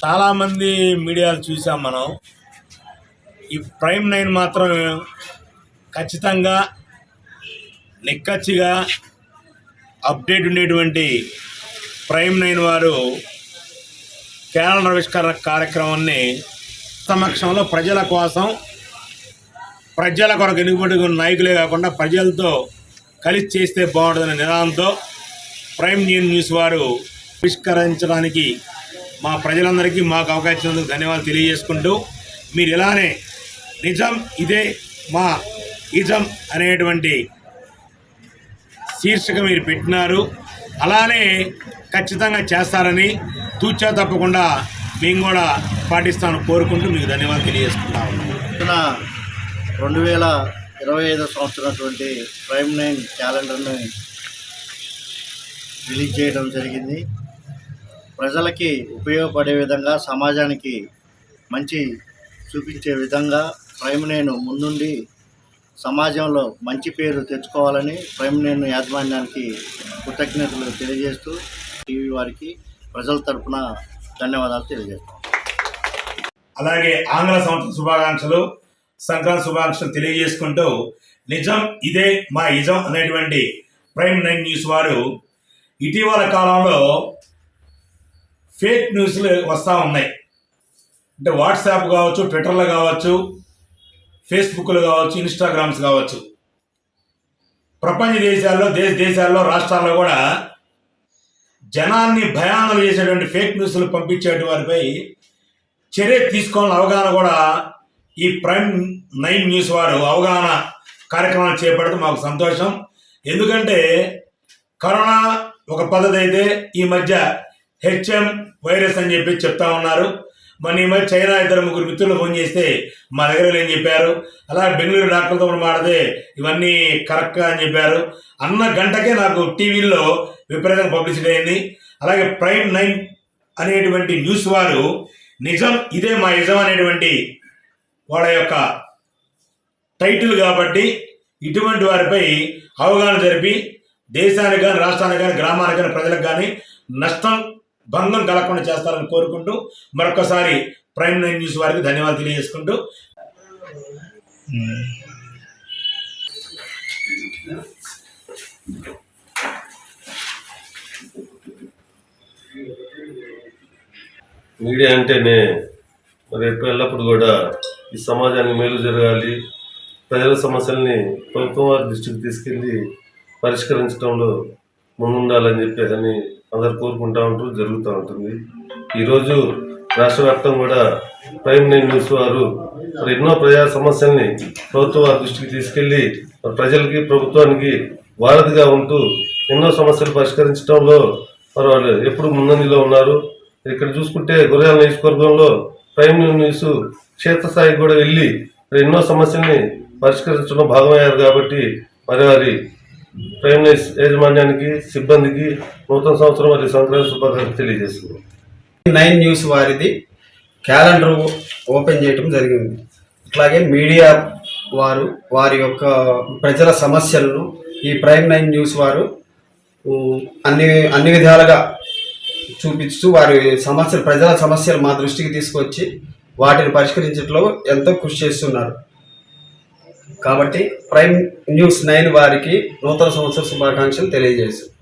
చాలామంది మీడియాలు చూసాం మనం. ఈ ప్రైమ్ నైన్ మాత్రం ఖచ్చితంగా నిక్కచ్చిగా అప్డేట్ ఉండేటువంటి ప్రైమ్ నైన్ వారు కేరళ ఆవిష్కరణ కార్యక్రమాన్ని సమక్షంలో ప్రజల కోసం ప్రజల కొరకు ఎన్నికబడి నాయకులే కాకుండా ప్రజలతో కలిసి చేస్తే బాగుంటుందనే నినాదంతో ప్రైమ్ న్యూస్ న్యూస్ వారు పరిష్కరించడానికి మా ప్రజలందరికీ మాకు అవకాశం ఇచ్చినందుకు ధన్యవాదాలు తెలియజేసుకుంటూ మీరు ఇలానే నిజం ఇదే మా ఇజం అనేటువంటి శీర్షిక మీరు పెట్టినారు. అలానే ఖచ్చితంగా చేస్తారని తూచా తప్పకుండా మేము కూడా పాటిస్తాను కోరుకుంటూ మీకు ధన్యవాదాలు తెలియజేసుకుంటాము రెండు వేల ఇరవై ఐదో సంవత్సరటువంటి ప్రైమ్ నైన్ క్యాలెండర్ని రిలీజ్ చేయడం జరిగింది. ప్రజలకి ఉపయోగపడే విధంగా సమాజానికి మంచి చూపించే విధంగా ప్రైమ్ నేను ముందుండి సమాజంలో మంచి పేరు తెచ్చుకోవాలని ప్రైమ్ నేను యాజమాన్యానికి కృతజ్ఞతలు తెలియజేస్తూ టీవీ వారికి ప్రజల తరఫున ధన్యవాదాలు తెలియజేస్తాం అలాగే ఆంగ్ల సంవత్సర శుభాకాంక్షలు. సంక్రాంతి శుభాకాంక్షలు తెలియజేసుకుంటూ నిజం ఇదే మా ఇజం అనేటువంటి ప్రైమ్ నైన్ న్యూస్ వారు ఇటీవల కాలంలో ఫేక్ న్యూస్లు వస్తూ ఉన్నాయి. అంటే వాట్సాప్ కావచ్చు ట్విట్టర్లో కావచ్చు ఫేస్బుక్లో కావచ్చు ఇన్స్టాగ్రామ్స్ కావచ్చు. ప్రపంచ దేశాల్లో దేశ దేశాల్లో రాష్ట్రాల్లో కూడా జనాన్ని భయానం చేసేటువంటి ఫేక్ న్యూస్లు పంపించేటువంటి వారిపై చర్య తీసుకోవాలని అవగాహన కూడా ఈ ప్రైమ్ నైన్ న్యూస్ వారు అవగాహన కార్యక్రమాలు చేపడితే మాకు సంతోషం. ఎందుకంటే కరోనా ఒక పద్ధతి అయితే ఈ మధ్య హెచ్ఎం వైరస్ అని చెప్పి చెప్తా ఉన్నారు. మన ఈ మధ్య చైనా ఇద్దరు ముగ్గురు మిత్రులు ఫోన్ చేస్తే మా దగ్గర ఏం చెప్పారు. అలా బెంగళూరు డాక్టర్తో కూడా మాడితే ఇవన్నీ కరెక్ట్ అని చెప్పారు. అన్న గంటకే నాకు టీవీలో విపరీతంగా పబ్లిసిటీ అయింది. అలాగే ప్రైమ్ నైన్ అనేటువంటి న్యూస్ వారు నిజం ఇదే మా నిజం అనేటువంటి వాళ్ళ యొక్క టైటిల్ కాబట్టి ఇటువంటి వారిపై అవగాహన జరిపి దేశానికి కానీ రాష్ట్రానికి కానీ గ్రామానికి కానీ ప్రజలకు కానీ నష్టం భంగం కలగకుండా చేస్తారని కోరుకుంటూ మరొకసారి ప్రైమ్ నైన్ న్యూస్ వారికి ధన్యవాదాలు తెలియజేసుకుంటూ. మీడియా అంటేనే మరి ఎప్పుడు ఎల్లప్పుడు కూడా ఈ సమాజానికి మేలు జరగాలి. ప్రజల సమస్యల్ని ప్రభుత్వం వారి దృష్టికి తీసుకెళ్ళి పరిష్కరించడంలో ముందుండాలని చెప్పేసి అని అందరు కోరుకుంటా ఉంటారు జరుగుతూ ఉంటుంది. ఈరోజు రాష్ట్ర వ్యాప్తంగా కూడా ప్రైమ్ నైన్ న్యూస్ వారు మరి ఎన్నో ప్రజా సమస్యల్ని ప్రభుత్వ వారి దృష్టికి తీసుకెళ్ళి ప్రజలకి ప్రభుత్వానికి వారధిగా ఉంటూ ఎన్నో సమస్యలు పరిష్కరించడంలో మరి వాళ్ళు ఎప్పుడు ముందంజలో ఉన్నారు. ఇక్కడ చూసుకుంటే గురజాల నియోజకవర్గంలో ప్రైమ్ న్యూస్ క్షేత్రస్థాయికి కూడా వెళ్ళి మరి ఎన్నో సమస్యల్ని పరిష్కరించడం భాగమయ్యారు కాబట్టి మరి వారి ప్రైమ్ యాజమాన్యానికి సిబ్బందికి నూతన సంవత్సరం మరియు సంక్రాంతి శుభాకాంక్షలు తెలియజేస్తున్నాం. నైన్ న్యూస్ వారిది క్యాలెండర్ ఓపెన్ చేయటం జరిగింది. అట్లాగే మీడియా వారు వారి యొక్క ప్రజల సమస్యలను ఈ ప్రైమ్ నైన్ న్యూస్ వారు అన్ని అన్ని విధాలుగా చూపిస్తూ వారి సమస్యలు ప్రజల సమస్యలు మా దృష్టికి తీసుకొచ్చి వాటిని పరిష్కరించడంలో ఎంతో కృషి చేస్తున్నారు. కాబట్టి ప్రైమ్ న్యూస్ నైన్ వారికి నూతన సంవత్సర శుభాకాంక్షలు తెలియజేస్తుంది